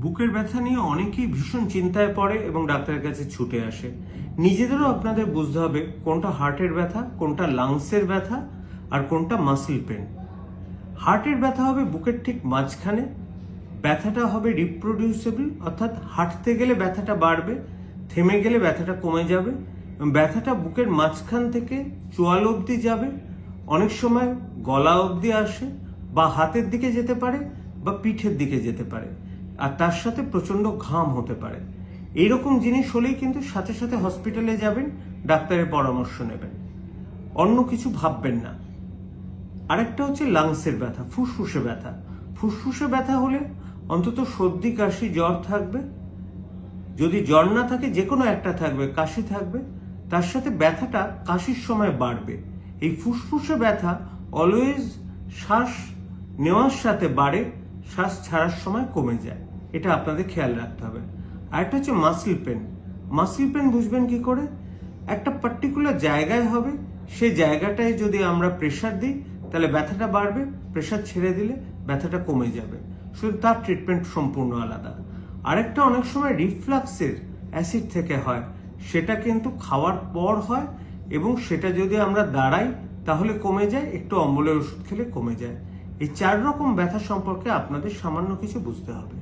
বুকের ব্যথা নিয়ে অনেকেই ভীষণ চিন্তায় পড়ে এবং ডাক্তারের কাছে ছুটে আসে। নিজেদেরও আপনাদের বুঝতে হবে কোনটা হার্টের ব্যথা, কোনটা লাংসের ব্যথা, আর কোনটা মাসল পেন হার্টের ব্যথা হবে বুকের ঠিক মাঝখানে, ব্যথাটা হবে রিপ্রোডিউসেবল অর্থাৎ হাঁটতে গেলে ব্যথাটা বাড়বে, থেমে গেলে ব্যথাটা কমে যাবে ব্যথাটা বুকের মাঝখান থেকে চোয়াল অবধি যাবে, অনেক সময় গলা অবধি আসে, বা হাতের দিকে যেতে পারে, বা পিঠের দিকে যেতে পারে। আর তার সাথে প্রচণ্ড ঘাম হতে পারে। এইরকম জিনিস হলেই কিন্তু সাথে সাথে হসপিটালে যাবেন, ডাক্তারের পরামর্শ নেবেন। অন্য কিছু ভাববেন না। আরেকটা হচ্ছে লাংসের ব্যথা, ফুসফুসে ব্যথা। ফুসফুসে ব্যথা হলে অন্তত সর্দি, কাশি, জ্বর থাকবে। যদি জ্বর না থাকে যে কোনো একটা থাকবে, কাশি থাকবে। তার সাথে ব্যথাটা কাশির সময় বাড়বে। এই ফুসফুসে ব্যথা অলওয়েজ শ্বাস নেওয়ার সাথে বাড়ে, শ্বাস ছাড়ার সময় কমে যায়। এটা আপনাদের খেয়াল রাখতে হবে। আরেকটা হচ্ছে মাসল পেন মাসল পেন বুঝবেন কি করে? একটা পার্টিকুলার জায়গায় হবে, সেই জায়গাটায় যদি আমরা প্রেশার দিই, তাহলে ব্যথাটা বাড়বে প্রেশার ছেড়ে দিলে ব্যথাটা কমে যাবে। শুধু তার ট্রিটমেন্ট সম্পূর্ণ আলাদা। আরেকটা অনেক সময় রিফ্লাক্সের অ্যাসিড থেকে হয়, সেটা কিন্তু খাওয়ার পর হয় এবং সেটা যদি আমরা দাঁড়াই, তাহলে কমে যায়, একটু অম্বলের ওষুধ খেলে কমে যায়। এই চার রকম ব্যথা সম্পর্কে আপনাদের সামান্য কিছু বুঝতে হবে।